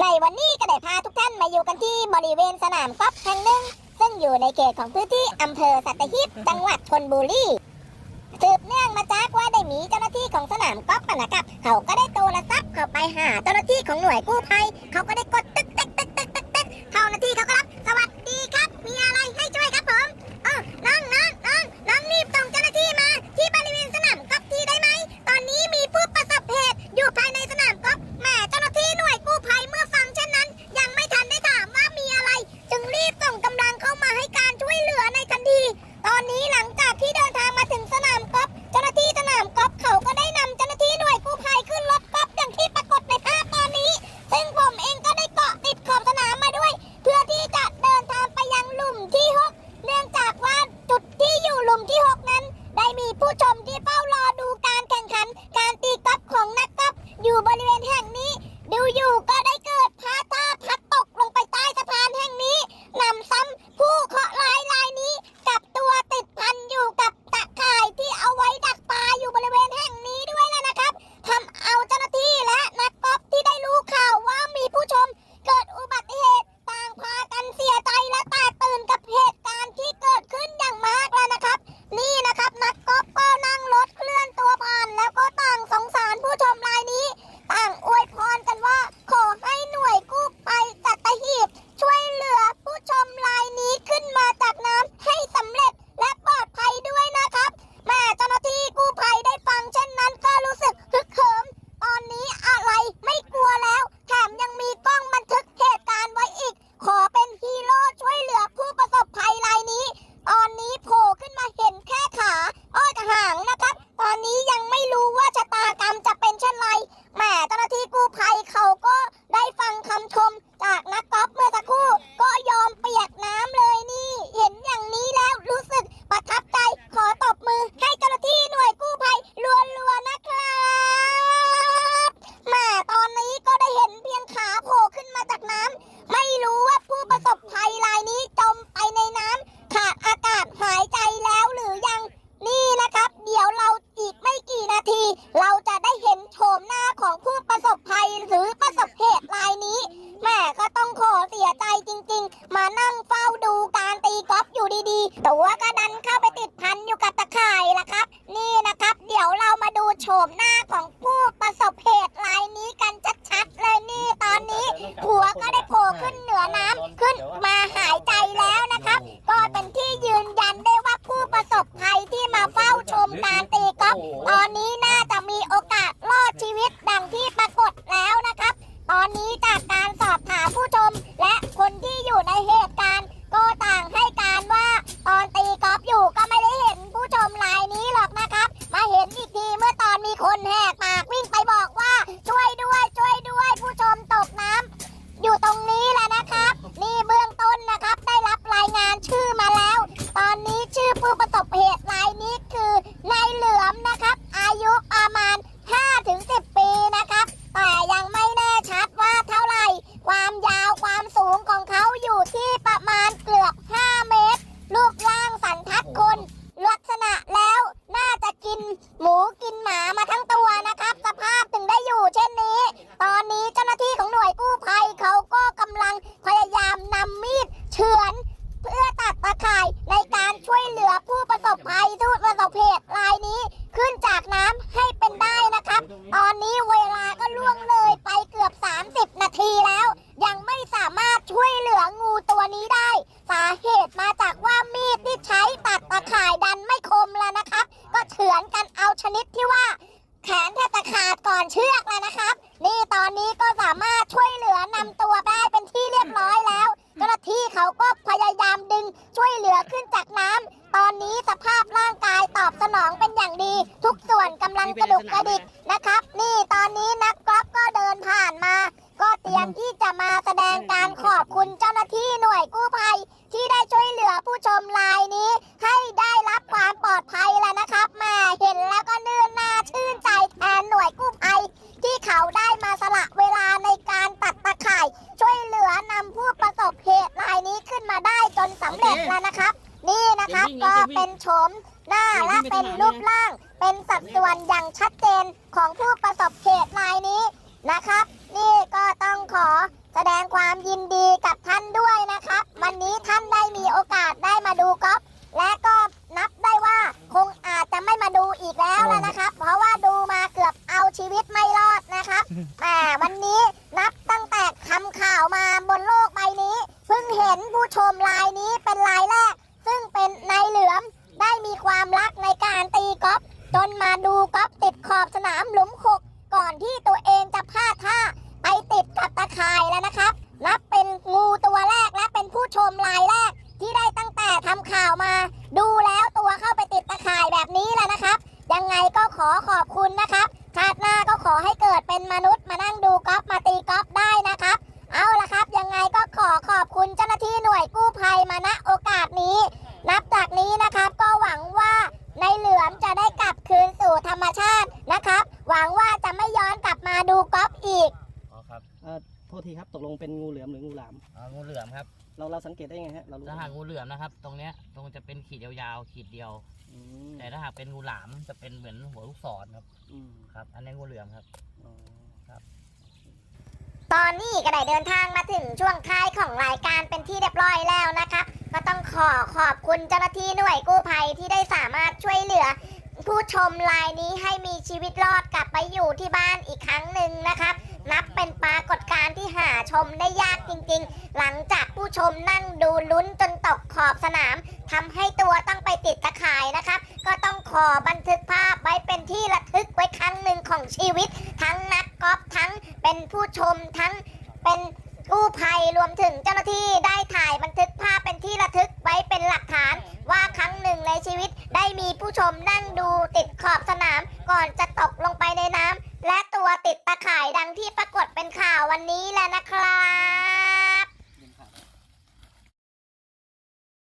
ในวันนี้ก็ได้พาทุกท่านมาอยู่กันที่บริเวณสนามกอล์ฟแห่งหนึ่ง ซึ่งอยู่ในเขตของพื้นที่อำเภอสัตหีบจังหวัดชนบุรีสืบเนื่องมาจากว่าได้มีเจ้าหน้าที่ของสนามกอล์ฟนะครับเขาก็ได้โทรศัพท์เข้าไปหาเจ้าหน้าที่ของหน่วยกู้ภัยเขาก็ได้กดตึ๊กตึ๊กตึ๊กตึ๊กตึ๊กเจ้าหน้าที่เขาก็รับสวัสดีครับ มีอะไรให้ โฉมหน้าของ 快点 ม หน้าและเป็นรูปร่าง เป็นสัดส่วนอย่างชัดเจนของผู้ประสบเหตุรายนี้นะครับ นี่ก็ต้องขอแสดงความยินดีกับท่านด้วยนะครับ วันนี้ท่านได้มีโอกาสได้มาดูกอล์ฟและก็นับได้ว่าคงอาจจะไม่มาดูอีกแล้วแล้วนะครับ เพราะว่าดูมาเกือบเอาชีวิตไม่รอดนะครับแต่วันนี้นับตั้งแต่ทำข่าวมาบนโลกใบนี้ เพิ่งเห็นผู้ชมรายนี้เป็นรายแรก มีความรักในการตีกอล์ฟจนมาดูกอล์ฟติดขอบสนามหลุมหกก่อนที่ตัวเองจะพลาดท่าไปติดกับตะข่ายแล้วนะครับ นับเป็นงู ครับ เอ่อโทษทีครับตกลงเป็นงูเหลือมหรืองูหลาม อ่างูเหลือมครับเราเราสังเกตได้ยังไงฮะเรารู้ถ้าหากงูเหลือมนะครับ ตรงเนี้ยตรงจะเป็นขีดยาวๆขีดเดียว อืมแต่ถ้าหากเป็นงูหลามจะเป็นเหมือนหัวลูกศรครับอืมครับ อันนี้งูเหลือมครับ อ๋อ ตอนนี้ก็ได้เดินทางมาถึงช่วงท้ายของรายการเป็นที่เรียบร้อยแล้วนะครับก็ต้องขอขอบคุณเจ้าหน้าที่หน่วยกู้ภัยที่ได้สามารถช่วยเหลือ ผู้ชมรายนี้ให้มีชีวิตรอดกลับไปอยู่ที่บ้านอีกครั้งหนึ่งนะครับ นับเป็นปรากฏการณ์ที่หาชมได้ยากจริงๆ หลังจากผู้ชมนั่งดูลุ้นจนตกขอบสนามทำให้ตัวต้องไปติดตะข่ายนะครับ ก็ต้องขอบันทึกภาพไว้เป็นที่ระทึกไว้ครั้งหนึ่งของชีวิต ทั้งนักกอล์ฟทั้งเป็นผู้ชมทั้ง